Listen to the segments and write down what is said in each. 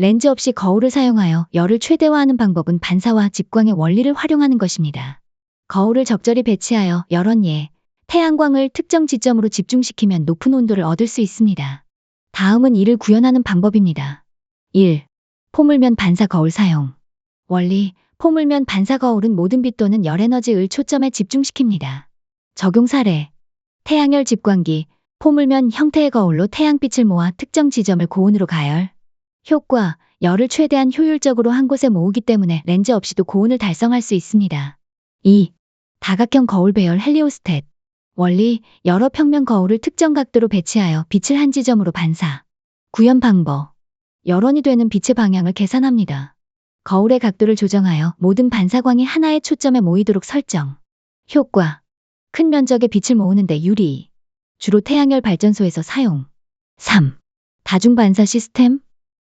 렌즈 없이 거울을 사용하여 열을 최대화하는 방법은 반사와 집광의 원리를 활용하는 것입니다. 거울을 적절히 배치하여 여러 예, 태양광을 특정 지점으로 집중시키면 높은 온도를 얻을 수 있습니다. 다음은 이를 구현하는 방법입니다. 1. 포물면 반사 거울 사용. 원리, 포물면 반사 거울은 모든 빛 또는 열 에너지를 초점에 집중시킵니다. 적용 사례. 태양열 집광기, 포물면 형태의 거울로 태양빛을 모아 특정 지점을 고온으로 가열. 효과, 열을 최대한 효율적으로 한 곳에 모으기 때문에 렌즈 없이도 고온을 달성할 수 있습니다. 2. 다각형 거울 배열 헬리오스탯. 원리, 여러 평면 거울을 특정 각도로 배치하여 빛을 한 지점으로 반사. 구현 방법. 열원이 되는 빛의 방향을 계산합니다. 거울의 각도를 조정하여 모든 반사광이 하나의 초점에 모이도록 설정. 효과. 큰 면적의 빛을 모으는데 유리. 주로 태양열 발전소에서 사용. 3. 다중 반사 시스템.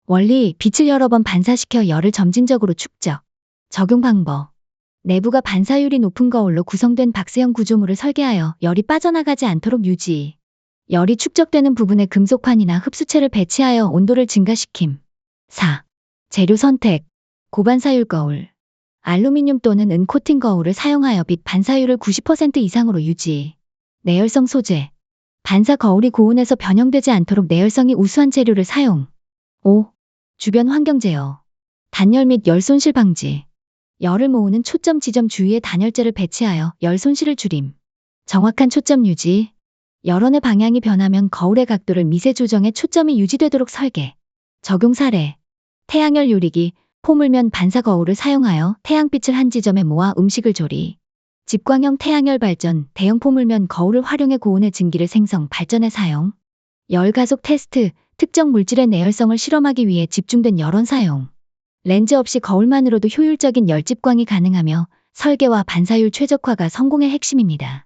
원리, 빛을 여러 번 반사시켜 열을 점진적으로 축적. 적용 방법. 내부가 반사율이 높은 거울로 구성된 박스형 구조물을 설계하여 열이 빠져나가지 않도록 유지. 열이 축적되는 부분에 금속판이나 흡수체를 배치하여 온도를 증가시킴. 4. 재료 선택. 고반사율 거울. 알루미늄 또는 은 코팅 거울을 사용하여 빛 반사율을 90% 이상으로 유지. 내열성 소재. 반사 거울이 고온에서 변형되지 않도록 내열성이 우수한 재료를 사용. 5. 주변 환경 제어. 단열 및 열 손실 방지. 열을 모으는 초점 지점 주위에 단열재를 배치하여 열 손실을 줄임. 정확한 초점 유지. 열원의 방향이 변하면 거울의 각도를 미세 조정해 초점이 유지되도록 설계. 적용 사례. 태양열 요리기, 포물면 반사 거울을 사용하여 태양빛을 한 지점에 모아 음식을 조리. 집광형 태양열 발전, 대형 포물면 거울을 활용해 고온의 증기를 생성, 발전에 사용. 열 가속 테스트, 특정 물질의 내열성을 실험하기 위해 집중된 열원 사용. 렌즈 없이 거울만으로도 효율적인 열 집광이 가능하며 설계와 반사율 최적화가 성공의 핵심입니다.